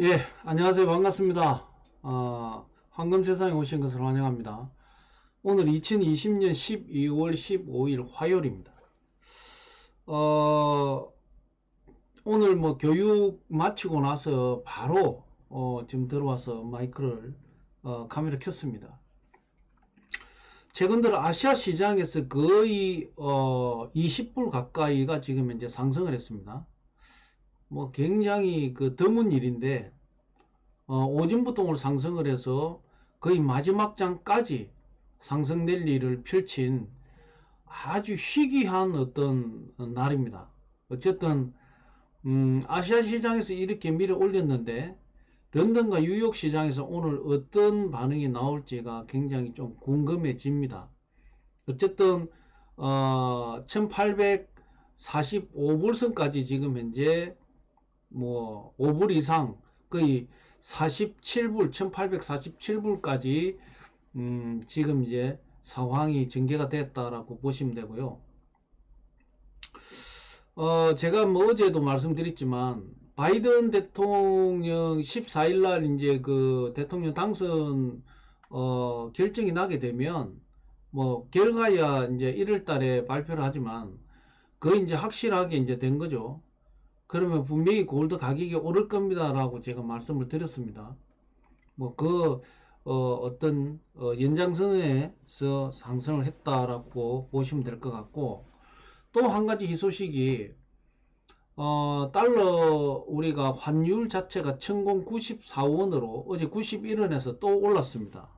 예, 안녕하세요. 반갑습니다. 어, 황금 세상에 오신 것을 환영합니다. 오늘 2020년 12월 15일 화요일입니다. 어, 오늘 뭐 교육 마치고 나서 바로 어, 지금 들어와서 마이크를 어, 카메라 켰습니다. 최근 들어 아시아 시장에서 거의 어, 20불 가까이가 지금 현재 상승을 했습니다. 뭐 굉장히 그 드문 일인데 어, 오늘 상승을 해서 거의 마지막 장까지 상승 랠리를 펼친 아주 희귀한 어떤 날입니다. 어쨌든 음, 아시아 시장에서 이렇게 밀어 올렸는데 런던과 뉴욕 시장에서 오늘 어떤 반응이 나올지가 굉장히 좀 궁금해집니다. 어쨌든 어, 1845불선까지 지금 현재 뭐 5불 이상 거의 47불 1847불까지 음 지금 이제 상황이 전개가 됐다라고 보시면 되고요. 어 제가 뭐 어제도 말씀드렸지만 바이든 대통령 14일 날 이제 그 대통령 당선 어 결정이 나게 되면 뭐 결과야 이제 1월 달에 발표를 하지만 거의 이제 확실하게 이제 된 거죠. 그러면 분명히 골드 가격이 오를 겁니다 라고 제가 말씀을 드렸습니다. 뭐그 어, 떤 어, 연장선에서 상승을 했다라고 보시면 될 것 같고 또 한 가지 희소식이 어, 달러 우리가 환율 자체가 1094원으로 어제 91원에서 또 올랐습니다.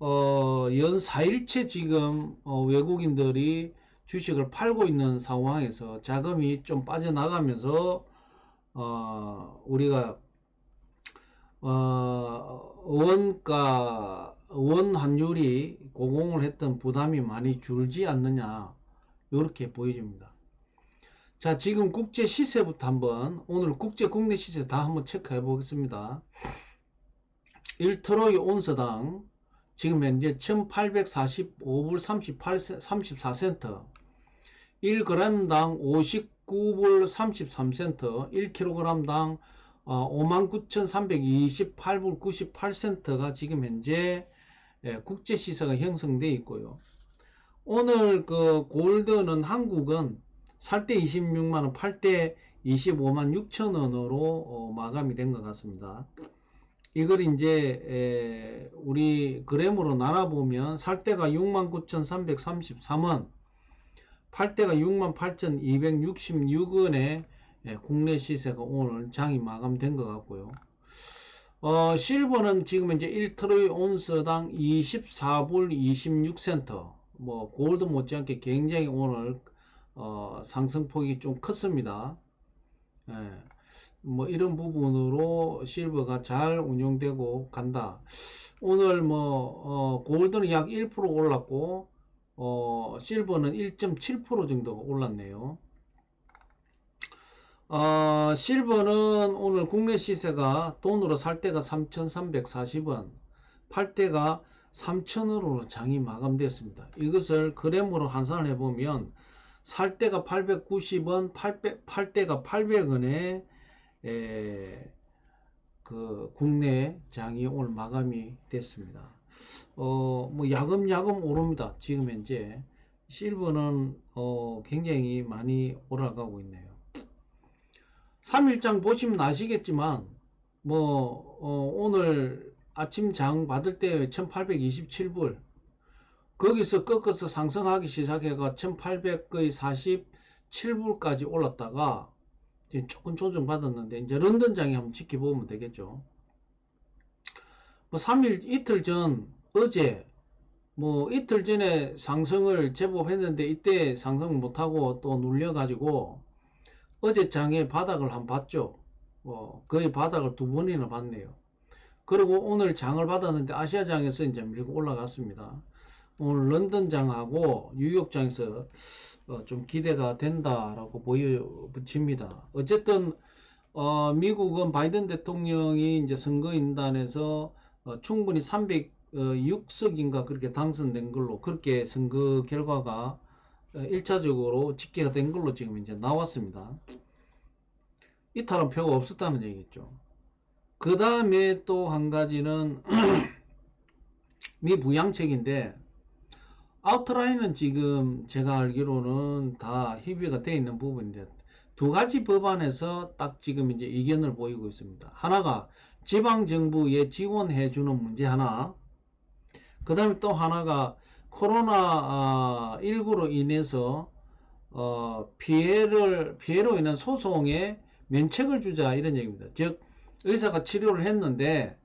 어, 연 4일째 지금 어, 외국인들이 주식을 팔고 있는 상황에서 자금이 좀 빠져나가면서 어, 우리가 어, 원가 원 환율이 고공을 했던 부담이 많이 줄지 않느냐 이렇게 보여집니다. 자 지금 국제 시세부터 한번 오늘 국제 국내 시세 다 한번 체크해 보겠습니다. 1트로이 온스당 지금 현재 1845불 38, 34센트 1g당 59불 33센트 1kg당 어, 59,328불 98센트가 지금 현재 예, 국제 시세가 형성되어 있고요. 오늘 그 골드는 한국은 살 때 26만원, 팔 때 25만 6천원으로 어, 마감이 된 것 같습니다. 이걸 이제 우리 그램으로 나눠보면 살 때가 69,333원, 팔 때가 68,266원에 국내 시세가 오늘 장이 마감된 것 같고요. 어, 실버는 지금 이제 1트로이 온스당 24불 26센터. 뭐 골드 못지않게 굉장히 오늘 어, 상승폭이 좀 컸습니다. 예. 뭐 이런 부분으로 실버가 잘 운용되고 간다. 오늘 뭐 어, 골드는 약 1% 올랐고 어, 실버는 1.7% 정도가 올랐네요. 어, 실버는 오늘 국내 시세가 돈으로 살 때가 3,340원, 팔 때가 3,000원으로 장이 마감되었습니다. 이것을 그램으로 환산을 해보면 살 때가 890원, 팔, 팔 때가 800원에 에, 그 국내 장이 오늘 마감이 됐습니다. 어, 뭐 야금야금 오릅니다. 지금 현재 실버는 어, 굉장히 많이 올라가고 있네요. 3일장 보시면 아시겠지만 뭐 어, 오늘 아침 장 받을 때 1827불 거기서 꺾어서 상승하기 시작해가 1800거의 47불까지 올랐다가 이제 조금 조정 받았는데 이제 런던장에 한번 지켜보면 되겠죠. 뭐 3일 이틀 전 어제 뭐 이틀 전에 상승을 제법 했는데 이때 상승 못하고 또 눌려 가지고 어제 장에 바닥을 한 봤죠. 뭐 거의 바닥을 두 번이나 봤네요. 그리고 오늘 장을 받았는데 아시아장에서 이제 밀고 올라갔습니다. 오늘 런던장하고 뉴욕장에서 어, 좀 기대가 된다라고 보여집니다. 어쨌든 어, 미국은 바이든 대통령이 이제 선거인단에서 어, 충분히 306석인가 어, 그렇게 당선된 걸로 그렇게 선거 결과가 1차적으로 어, 집계가 된 걸로 지금 이제 나왔습니다. 이탈은 표가 없었다는 얘기겠죠. 그 다음에 또 한 가지는 미부양책인데 아웃라인은 지금 제가 알기로는 다 협의가 되어 있는 부분인데 두 가지 법안에서 딱 지금 이제 이견을 보이고 있습니다. 하나가 지방 정부에 지원해 주는 문제 하나. 그 다음에 또 하나가 코로나 19로 인해서 어, 피해를 피해로 인한 소송에 면책을 주자 이런 얘기입니다. 즉 의사가 치료를 했는데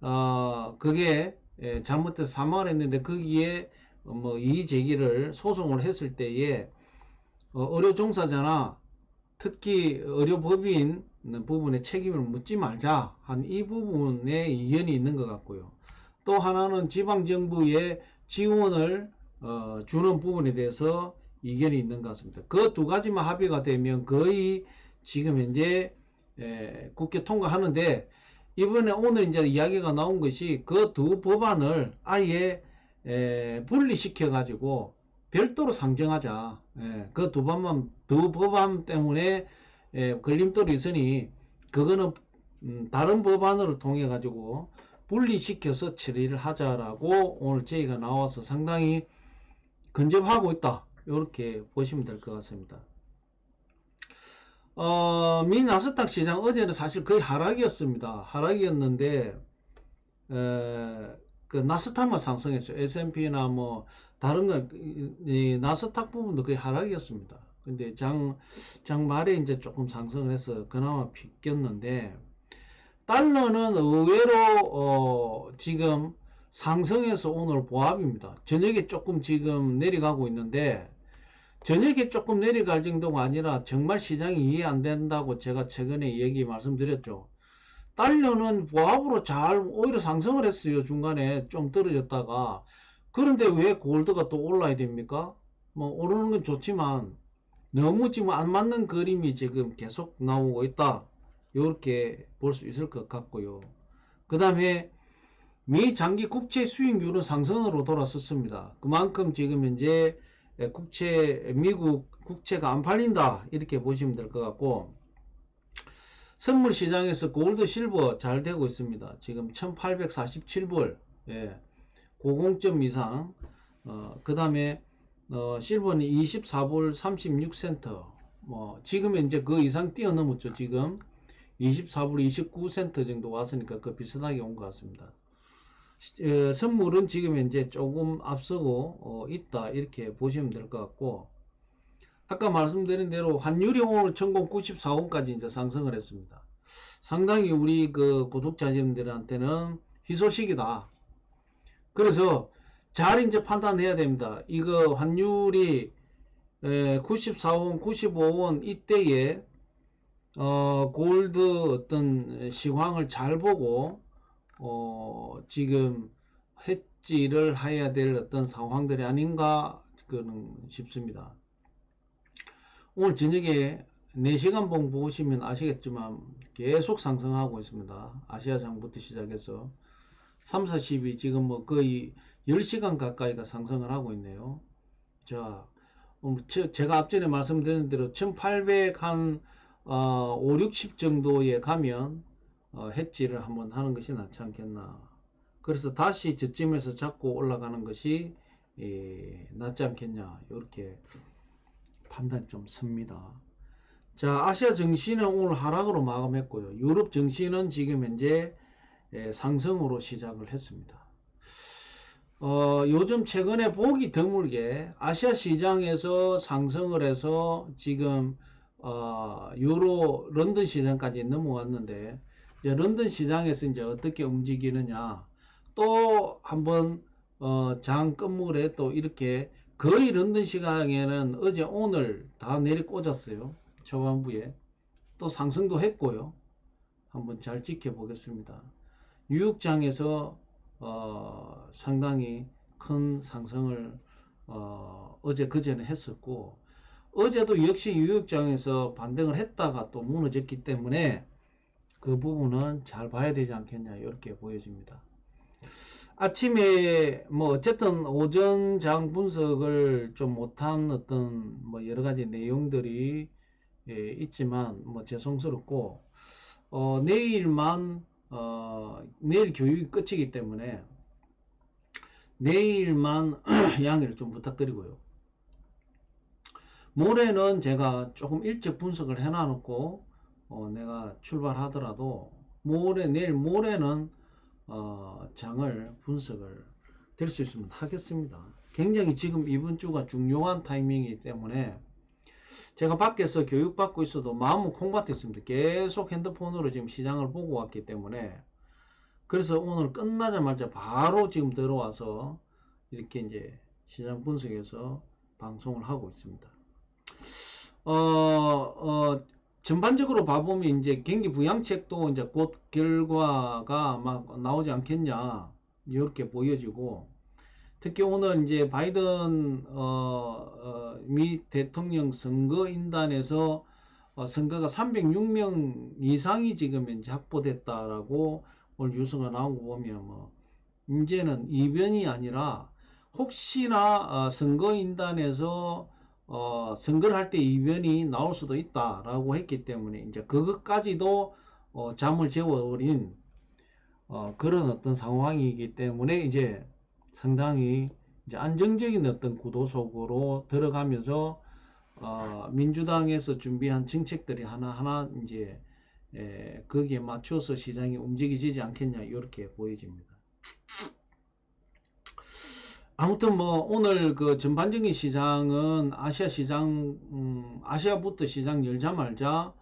어, 그게 예, 잘못해서 사망을 했는데 거기에 뭐 이의 제기를 소송을 했을 때에 어, 의료 종사자나 특히 의료법인 부분에 책임을 묻지 말자 한 이 부분에 이견이 있는 것 같고요. 또 하나는 지방정부의 지원을 어, 주는 부분에 대해서 이견이 있는 것 같습니다. 그 두 가지만 합의가 되면 거의 지금 현재 에, 국회 통과하는데 이번에 오늘 이제 이야기가 나온 것이 그 두 법안을 아예 에, 분리시켜 가지고 별도로 상정하자. 그 두 법안 두 법안 때문에 에, 걸림돌이 있으니 그거는 음, 다른 법안을 통해 가지고 분리시켜서 처리를 하자라고 오늘 저희가 나와서 상당히 근접하고 있다. 이렇게 보시면 될 것 같습니다. 어, 미 나스닥 시장 어제는 사실 거의 하락이었습니다. 하락이었는데 에, 그 나스닥만 상승했어요. S&P나 뭐 다른 거, 이, 이 나스닥 부분도 거의 하락이었습니다. 근데 장, 장 말에 이제 조금 상승을 해서 그나마 비꼈는데 달러는 의외로 어, 지금 상승해서 오늘 보합입니다. 저녁에 조금 지금 내려가고 있는데 저녁에 조금 내려갈 정도가 아니라 정말 시장이 이해 안 된다고 제가 최근에 얘기 말씀드렸죠. 달러는 보합으로 잘 오히려 상승을 했어요. 중간에 좀 떨어졌다가. 그런데 왜 골드가 또 올라야 됩니까? 뭐 오르는 건 좋지만 너무 지금 안 맞는 그림이 지금 계속 나오고 있다. 이렇게 볼 수 있을 것 같고요. 그 다음에 미 장기 국채 수익률은 상승으로 돌아섰습니다. 그만큼 지금 현재 국채 미국 국채가 안 팔린다 이렇게 보시면 될 것 같고 선물 시장에서 골드 실버 잘 되고 있습니다. 지금 1847불 예, 고공점 이상 어, 그 다음에 어, 실버는 24불 36센터 뭐 지금 이제 그 이상 뛰어넘었죠 지금 24불 29센터 정도 왔으니까 그 비슷하게 온 것 같습니다. 어, 선물은 지금 현재 조금 앞서고 어, 있다 이렇게 보시면 될 것 같고 아까 말씀드린 대로 환율이 오늘 천공 94원까지 이제 상승을 했습니다. 상당히 우리 그 구독자님들한테는 희소식이다. 그래서 잘 이제 판단해야 됩니다. 이거 환율이 94원, 95원 이때에 어, 골드 어떤 시황을 잘 보고 어, 지금 해지를 해야 될 어떤 상황들이 아닌가 그는 싶습니다. 오늘 저녁에 4시간 봉 보시면 아시겠지만 계속 상승하고 있습니다. 아시아장부터 시작해서 3, 40이 지금 뭐 거의 10시간 가까이가 상승을 하고 있네요. 자, 음, 제가 앞전에 말씀드린 대로 1800한 어, 5, 60 정도에 가면 어, 해지를 한번 하는 것이 낫지 않겠나. 그래서 다시 저쯤에서 잡고 올라가는 것이 예, 낫지 않겠냐. 이렇게 판단이 좀 섭니다. 자, 아시아 증시는 오늘 하락으로 마감했고요. 유럽 증시는 지금 현재 예, 상승으로 시작을 했습니다. 어, 요즘 최근에 보기 드물게 아시아 시장에서 상승을 해서 지금 어, 유로 런던 시장까지 넘어왔는데 이제 런던 시장에서 이제 어떻게 움직이느냐. 또 한번 어, 장 끝물에 또 이렇게 거의 런던 시장에는 어제 오늘 다 내리 꽂았어요. 초반부에. 또 상승도 했고요. 한번 잘 지켜보겠습니다. 뉴욕장에서 어, 상당히 큰 상승을 어, 어제 그제는 했었고 어제도 역시 뉴욕장에서 반등을 했다가 또 무너졌기 때문에 그 부분은 잘 봐야 되지 않겠냐 이렇게 보여집니다. 아침에 뭐 어쨌든 오전 장 분석을 좀 못한 어떤 뭐 여러 가지 내용들이 예, 있지만 뭐 죄송스럽고 어, 내일만 어, 내일 교육이 끝이기 때문에 내일만 양해를 좀 부탁드리고요. 모레는 제가 조금 일찍 분석을 해놔놓고 어, 내가 출발하더라도 모레 내일 모레는 어, 장을 분석을 될 수 있으면 하겠습니다. 굉장히 지금 이번 주가 중요한 타이밍이기 때문에 제가 밖에서 교육받고 있어도 마음은 콩밭에 있습니다. 계속 핸드폰으로 지금 시장을 보고 왔기 때문에 그래서 오늘 끝나자마자 바로 지금 들어와서 이렇게 이제 시장 분석에서 방송을 하고 있습니다. 어, 어, 전반적으로 봐보면 이제 경기 부양책도 이제 곧 결과가 아마 나오지 않겠냐 이렇게 보여지고 특히 오늘 이제 바이든 어, 어, 미 대통령 선거인단에서 어, 선거가 306명 이상이 지금 현재 확보됐다라고 오늘 뉴스가 거 보면 뭐 이제는 이변이 아니라 혹시나 어, 선거인단에서 어, 선거를 할 때 이변이 나올 수도 있다라고 했기 때문에 이제 그것까지도 어, 잠을 재워버린 어, 그런 어떤 상황이기 때문에 이제 상당히 이제 안정적인 어떤 구도 속으로 들어가면서 어, 민주당에서 준비한 정책들이 하나하나 이제 에, 거기에 맞춰서 시장이 움직이지 않겠냐 이렇게 보여집니다. 아무튼 뭐 오늘 그 전반적인 시장은 아시아 시장 음, 아시아부터 시장 열자마자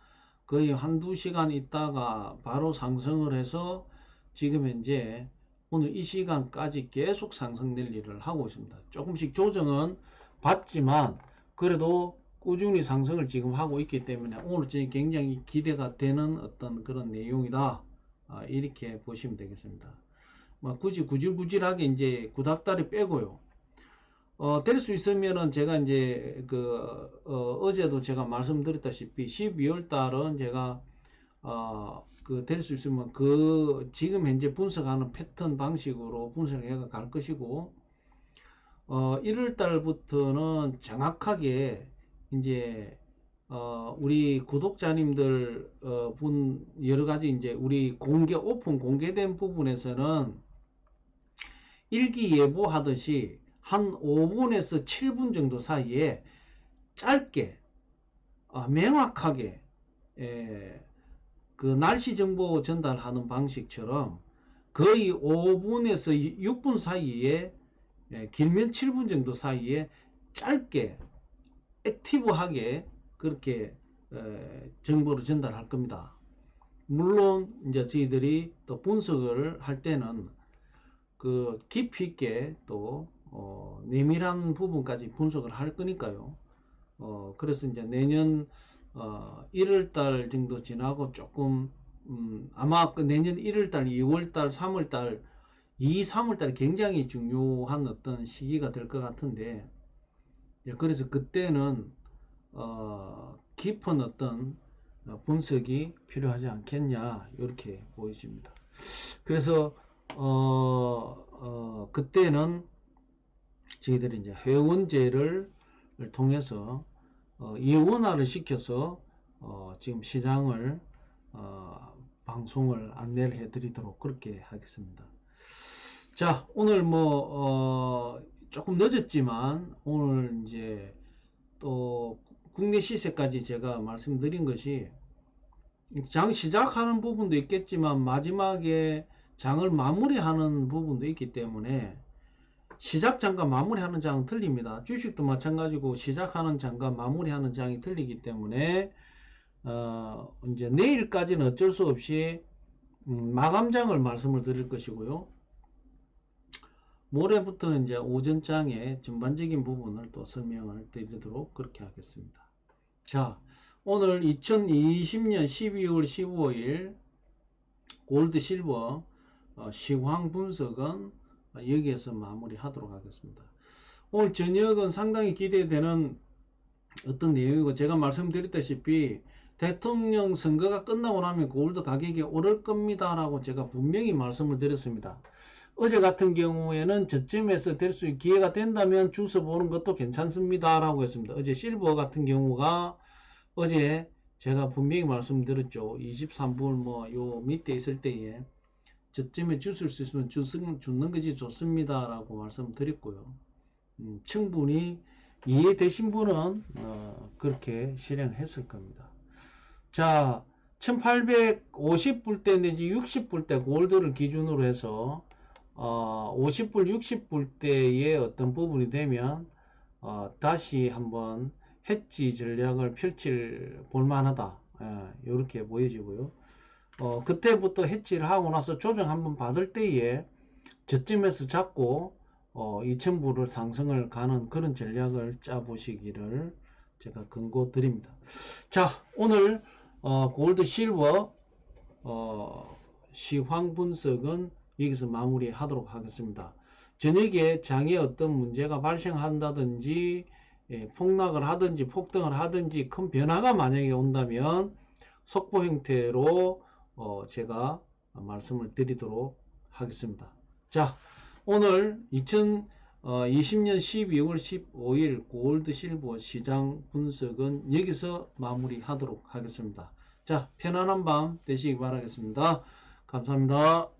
거의 한두 시간 있다가 바로 상승을 해서 지금 현재 오늘 이 시간까지 계속 상승 랠리를 하고 있습니다. 조금씩 조정은 받지만 그래도 꾸준히 상승을 지금 하고 있기 때문에 오늘 굉장히 기대가 되는 어떤 그런 내용이다. 아, 이렇게 보시면 되겠습니다. 뭐 굳이 구질구질하게 이제 구닥다리 빼고요. 어, 될 수 있으면은 제가 이제 그 어, 제도 제가 말씀드렸다시피 12월 달은 제가 어, 그 될 수 있으면 그 지금 현재 분석하는 패턴 방식으로 분석을 해가 갈 것이고 어, 1월 달부터는 정확하게 이제 어, 우리 구독자님들 어, 분 여러 가지 이제 우리 공개 오픈 공개된 부분에서는 일기예보 하듯이 한 5분에서 7분 정도 사이에 짧게 어, 명확하게 에, 그 날씨 정보 전달하는 방식처럼 거의 5분에서 6분 사이에 에, 길면 7분 정도 사이에 짧게 액티브하게 그렇게 에, 정보를 전달할 겁니다. 물론 이제 저희들이 또 분석을 할 때는 그 깊이 있게 또 어, 내밀한 부분까지 분석을 할 거니까요. 어, 그래서 이제 내년 어, 1월달 정도 지나고 조금 음, 아마 그 내년 1월달, 2월달, 3월달, 2, 3월달 굉장히 중요한 어떤 시기가 될 것 같은데 예, 그래서 그때는 어, 깊은 어떤 분석이 필요하지 않겠냐 이렇게 보여집니다. 그래서 어, 어, 그때는 저희들이 이제 회원제를 통해서 어, 이원화를 시켜서 어, 지금 시장을 어, 방송을 안내를 해드리도록 그렇게 하겠습니다. 자 오늘 뭐 어, 조금 늦었지만 오늘 이제 또 국내 시세까지 제가 말씀드린 것이 장 시작하는 부분도 있겠지만 마지막에 장을 마무리하는 부분도 있기 때문에 시작 장과 마무리하는 장은 틀립니다. 주식도 마찬가지고 시작하는 장과 마무리하는 장이 틀리기 때문에 어 이제 내일까지는 어쩔 수 없이 음 마감장을 말씀을 드릴 것이고요. 모레부터는 이제 오전장의 전반적인 부분을 또 설명을 드리도록 그렇게 하겠습니다. 자, 오늘 2020년 12월 15일 골드 실버 어, 시황 분석은 여기에서 마무리하도록 하겠습니다. 오늘 저녁은 상당히 기대되는 어떤 내용이고 제가 말씀드렸다시피 대통령 선거가 끝나고 나면 골드 가격이 오를 겁니다 라고 제가 분명히 말씀을 드렸습니다. 어제 같은 경우에는 저쯤에서 될 수 있는 기회가 된다면 주서 보는 것도 괜찮습니다 라고 했습니다. 어제 실버 같은 경우가 어제 제가 분명히 말씀드렸죠. 23불 뭐 요 밑에 있을 때에 저쯤에 주실 수 있으면 주는, 주는 것이 좋습니다 라고 말씀드렸고요. 음, 충분히 이해되신 분은 어, 그렇게 실행했을 겁니다. 자, 1850불 대 내지 60불 대 골드를 기준으로 해서 어, 50불, 60불 대의 어떤 부분이 되면 어, 다시 한번 해지 전략을 펼칠 볼만하다. 이렇게 예, 보여지고요. 어, 그때부터 해지를 하고 나서 조정 한번 받을 때에 저쯤에서 잡고 어, 2,000불을 상승을 가는 그런 전략을 짜보시기를 제가 권고 드립니다. 자, 오늘 어, 골드 실버 어, 시황 분석은 여기서 마무리 하도록 하겠습니다. 저녁에 장에 어떤 문제가 발생한다든지 예, 폭락을 하든지 폭등을 하든지 큰 변화가 만약에 온다면 속보 형태로 어, 제가 말씀을 드리도록 하겠습니다. 자, 오늘 2020년 12월 15일 골드 실버 시장 분석은 여기서 마무리하도록 하겠습니다. 자, 편안한 밤 되시기 바라겠습니다. 감사합니다.